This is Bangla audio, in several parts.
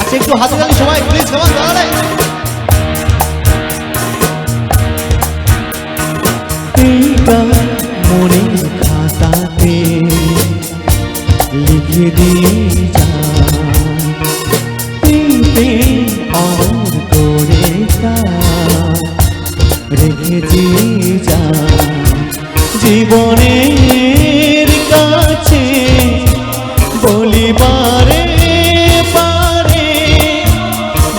আচ্ছা একটু হাতে তালি সবাই প্লিজ কেমন দাঁড়ালে মনের খাতাতে লিখে দিয়ে যা। এই রেখে দিয়ে যা। জীবনের কাছে বলিবারে পারে।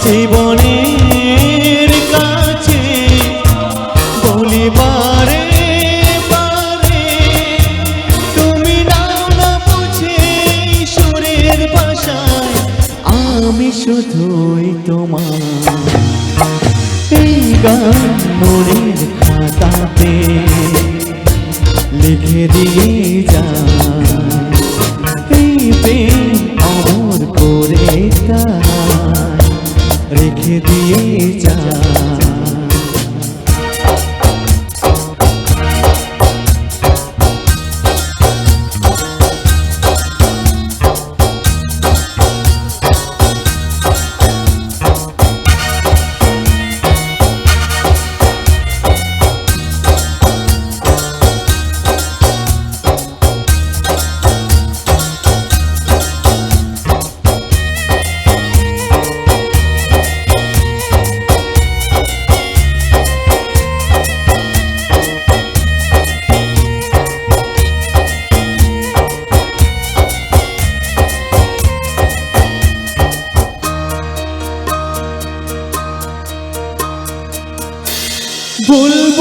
জীবনের কাছে বলিবারে পারে। তুমি নাও না বুঝে সুরের ভাষায়, আমি শুধুই তোমার। এই গান মনের খাতাতে। লিখে দিয়ে যা এই করে তা রেখে দিয়ে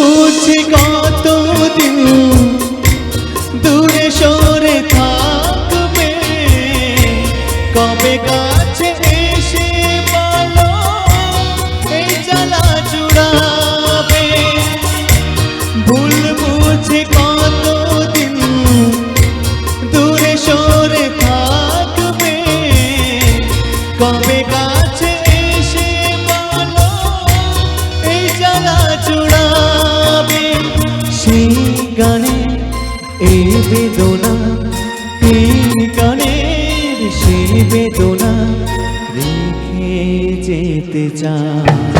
বুঝি কতদিন দূরে সরে থাকবে? কবে কাছে এসে বলো, এই জ্বালা জুড়াবে ভুল বুঝি কতদিন দূরে সরে থাকবে? কবে এই বেদনা এই কানের সেই বেদনা রেখে যেতে চায়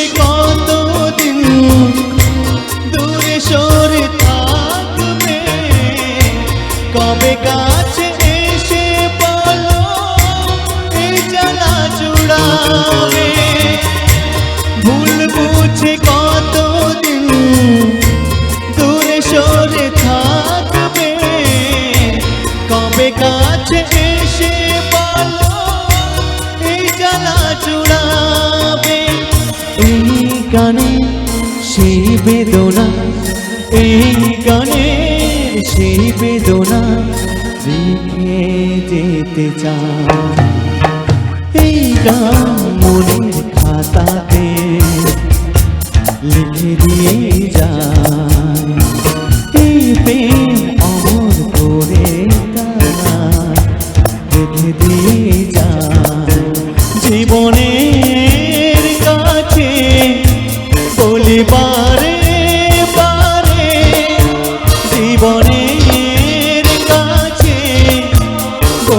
বুঝে কতদিন দূরে সরে থাকবে? কবে কাছে এসে বলো এই জ্বালা জুড়াবে সেই বেদনা রেখে যেতে চায়। এই গান মনের খাতাতে লিখে দিয়ে যায়। এই করে দিয়ে জীবনের কাছে বলিবারে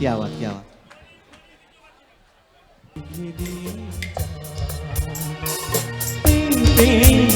क्या बात क्या बात Thank you.